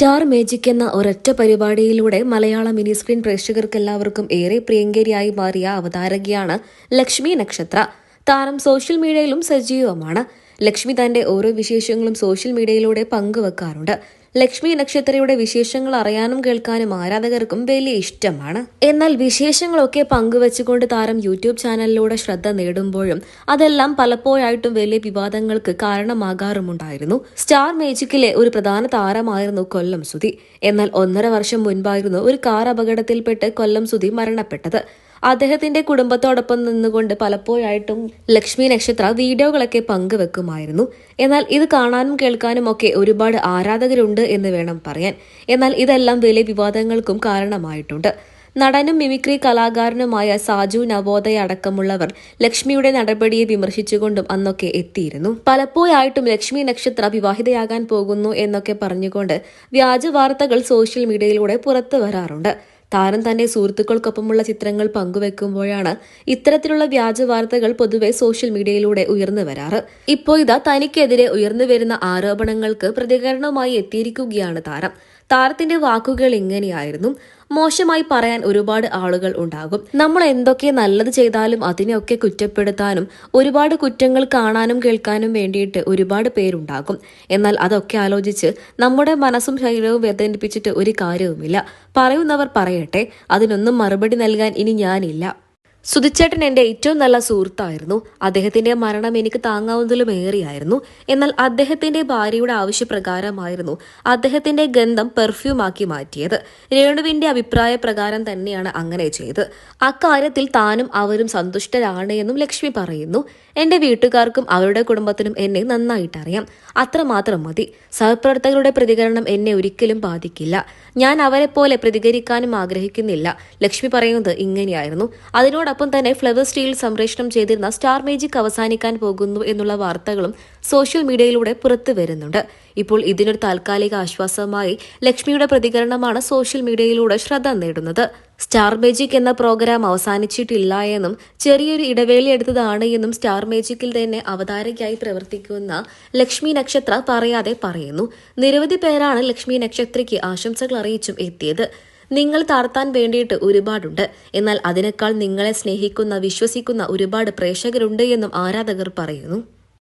Star magic എന്ന ഒരൊറ്റ പരിപാടിയിലൂടെ മലയാള മിനി സ്ക്രീൻ പ്രേക്ഷകർക്കെല്ലാവർക്കും ഏറെ പ്രിയങ്കരിയായി മാറിയ അവതാരകയാണ് ലക്ഷ്മി നക്ഷത്ര. താരം സോഷ്യൽ മീഡിയയിലും സജീവമാണ്. ലക്ഷ്മി തന്റെ ഓരോ വിശേഷങ്ങളും സോഷ്യൽ മീഡിയയിലൂടെ പങ്കുവെക്കാറുണ്ട്. ലക്ഷ്മി നക്ഷത്രയുടെ വിശേഷങ്ങൾ അറിയാനും കേൾക്കാനും ആരാധകർക്കും വലിയ ഇഷ്ടമാണ്. എന്നാൽ വിശേഷങ്ങളൊക്കെ പങ്കുവച്ചുകൊണ്ട് താരം യൂട്യൂബ് ചാനലിലൂടെ ശ്രദ്ധ നേടുമ്പോഴും അതെല്ലാം പലപ്പോഴായിട്ടും വലിയ വിവാദങ്ങൾക്ക് കാരണമാകാറുമുണ്ടായിരുന്നു. സ്റ്റാർ മേജിക്കിലെ ഒരു പ്രധാന താരമായിരുന്നു കൊല്ലം സുധി. എന്നാൽ ഒന്നര വർഷം മുൻപായിരുന്നു ഒരു കാർ അപകടത്തിൽപ്പെട്ട് കൊല്ലം സുധി മരണപ്പെട്ടത്. അദ്ദേഹത്തിന്റെ കുടുംബത്തോടൊപ്പം നിന്നുകൊണ്ട് പലപ്പോഴായിട്ടും ലക്ഷ്മി നക്ഷത്ര വീഡിയോകളൊക്കെ പങ്കുവെക്കുമായിരുന്നു. എന്നാൽ ഇത് കാണാനും കേൾക്കാനും ഒക്കെ ഒരുപാട് ആരാധകരുണ്ട് എന്ന് വേണം പറയാൻ. എന്നാൽ ഇതെല്ലാം വലിയ വിവാദങ്ങൾക്കും കാരണമായിട്ടുണ്ട്. നടനും മിമിക്രി കലാകാരനുമായ സാജു നവോദയ അടക്കമുള്ളവർ ലക്ഷ്മിയുടെ നടപടിയെ വിമർശിച്ചുകൊണ്ടും അന്നൊക്കെ എത്തിയിരുന്നു. പലപ്പോഴായിട്ടും ലക്ഷ്മി നക്ഷത്ര വിവാഹിതയാകാൻ പോകുന്നു എന്നൊക്കെ പറഞ്ഞുകൊണ്ട് വ്യാജ വാർത്തകൾ സോഷ്യൽ മീഡിയയിലൂടെ പുറത്തു വരാറുണ്ട്. താരം തന്റെ സുഹൃത്തുക്കൾക്കൊപ്പമുള്ള ചിത്രങ്ങൾ പങ്കുവെക്കുമ്പോഴാണ് ഇത്തരത്തിലുള്ള വ്യാജ വാർത്തകൾ പൊതുവെ സോഷ്യൽ മീഡിയയിലൂടെ ഉയർന്നു വരാറ്. ഇപ്പോൾ ഇതാ തനിക്കെതിരെ ഉയർന്നു വരുന്ന ആരോപണങ്ങൾക്ക് പ്രതികരണവുമായി എത്തിയിരിക്കുകയാണ് താരം. താരത്തിന്റെ വാക്കുകൾ ഇങ്ങനെയായിരുന്നു. മോശമായി പറയാൻ ഒരുപാട് ആളുകൾ ഉണ്ടാകും. നമ്മൾ എന്തൊക്കെ നല്ലത് ചെയ്താലും അതിനെയൊക്കെ കുറ്റപ്പെടുത്താനും ഒരുപാട് കുറ്റങ്ങൾ കാണാനും കേൾക്കാനും വേണ്ടിയിട്ട് ഒരുപാട് പേരുണ്ടാകും. എന്നാൽ അതൊക്കെ ആലോചിച്ച് നമ്മുടെ മനസ്സും ശരീരവും വേദനിപ്പിച്ചിട്ട് ഒരു കാര്യവുമില്ല. പറയുന്നവർ പറയട്ടെ അതിനൊന്നും മറുപടി നൽകാൻ ഇനി ഞാനില്ല. സുധിച്ചേട്ടൻ എന്റെ ഏറ്റവും നല്ല സുഹൃത്തായിരുന്നു. അദ്ദേഹത്തിന്റെ മരണം എനിക്ക് താങ്ങാവുന്നതിലും ഏറെയായിരുന്നു എന്നാൽ അദ്ദേഹത്തിന്റെ ഭാര്യയുടെ ആവശ്യപ്രകാരമായിരുന്നു അദ്ദേഹത്തിന്റെ ഗന്ധം പെർഫ്യൂമാക്കി മാറ്റിയത്. രേണുവിന്റെ അഭിപ്രായ പ്രകാരം തന്നെയാണ് അങ്ങനെ ചെയ്ത് അക്കാര്യത്തിൽ താനും അവരും സന്തുഷ്ടരാണ് എന്നും ലക്ഷ്മി പറയുന്നു. എന്റെ വീട്ടുകാർക്കും അവരുടെ കുടുംബത്തിനും എന്നെ നന്നായിട്ടറിയാം. അത്രമാത്രം മതി. സഹപ്രവർത്തകരുടെ പ്രതികരണം എന്നെ ഒരിക്കലും ബാധിക്കില്ല. ഞാൻ അവരെ പോലെ പ്രതികരിക്കാനും ആഗ്രഹിക്കുന്നില്ല. ലക്ഷ്മി പറയുന്നത് ഇങ്ങനെയായിരുന്നു. അതിനോടൊപ്പം തന്നെ ഫ്ലവർ സ്റ്റീൽ സംപ്രേഷണം ചെയ്തിരുന്ന സ്റ്റാർ മേജിക് അവസാനിക്കാൻ പോകുന്നു എന്നുള്ള വാർത്തകളും സോഷ്യൽ മീഡിയയിലൂടെ പുറത്തു വരുന്നുണ്ട്. ഇപ്പോൾ ഇതിനൊരു താൽക്കാലിക ആശ്വാസമായി ലക്ഷ്മിയുടെ പ്രതികരണമാണ് സോഷ്യൽ മീഡിയയിലൂടെ ശ്രദ്ധ നേടുന്നത്. സ്റ്റാർ മേജിക് എന്ന പ്രോഗ്രാം അവസാനിച്ചിട്ടില്ല എന്നും ചെറിയൊരു ഇടവേള എടുത്തതാണ് എന്നും സ്റ്റാർ മേജിക്കിൽ തന്നെ അവതാരകയായി പ്രവർത്തിക്കുന്ന ലക്ഷ്മി നക്ഷത്ര പറയാതെ പറയുന്നു. നിരവധി പേരാണ് ലക്ഷ്മി നക്ഷത്രയ്ക്ക് ആശംസകൾ അറിയിച്ചും എത്തിയത്. നിങ്ങൾ താർത്താൻ വേണ്ടിയിട്ട് ഒരുപാടുണ്ട്. എന്നാൽ അതിനേക്കാൾ നിങ്ങളെ സ്നേഹിക്കുന്ന വിശ്വസിക്കുന്ന ഒരുപാട് പ്രേക്ഷകരുണ്ട് എന്നും ആരാധകർ പറയുന്നു.